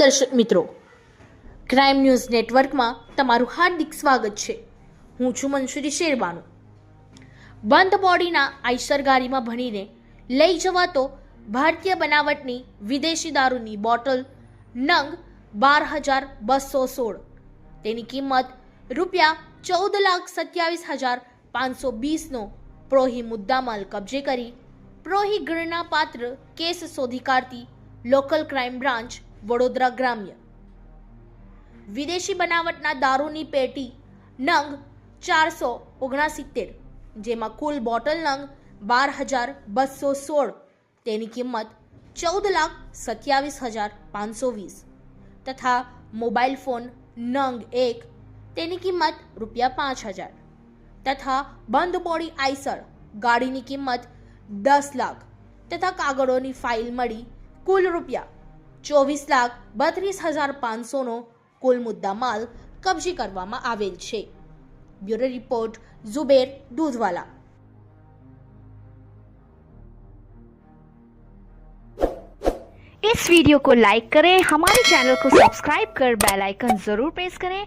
દર્શક મિત્રો crime news નેટવર્કમાં તમારું હાર્દિક સ્વાગત છે. હું છું મનસુરી શેરબાનુ. બંધ બોડીના આઈસર ગાડીમાં ભણીને લઈ જવાતો ભારતીય બનાવટની વિદેશી દારૂની બોટલ નંગ બાર હજાર બસો સોળ. તેની કિંમત રૂપિયા ચૌદ લાખ સત્યાવીસ હજાર પાંચસો બીસનો પ્રોહી મુદ્દામાલ કબજે કરી પ્રોહી ગણના પાત્ર કેસ શોધી કાઢતી લોકલ ક્રાઇમ બ્રાન્ચ વડોદરા ગ્રામ્ય. વિદેશી બનાવટના દારૂની પેટી નંગ ચારસો ઓગણસિત્તેર, જેમાં કુલ બોટલ નંગ બાર હજાર બસો સોળ, તેની કિંમત ચૌદ લાખ સત્યાવીસ હજાર પાંચસો વીસ તથા મોબાઈલ ફોન નંગ એક, તેની કિંમત રૂપિયા પાંચ હજાર તથા બંધ બોડી આઈસર, ગાડીની કિંમત દસ લાખ તથા કાગળોની ફાઇલ મળી કુલ રૂપિયા ચોવીસ લાખ બત્રીસ હજાર પાંચસોનો કુલ મુદ્દા માલ કબજે કરવામાં આવેલ છે બ્યુરો રિપોર્ટ ઝુબેર દૂધવાલા इस वीडियो को लाइक करें हमारे चैनल को सब्सक्राइब कर बेल आइकन जरूर प्रेस करें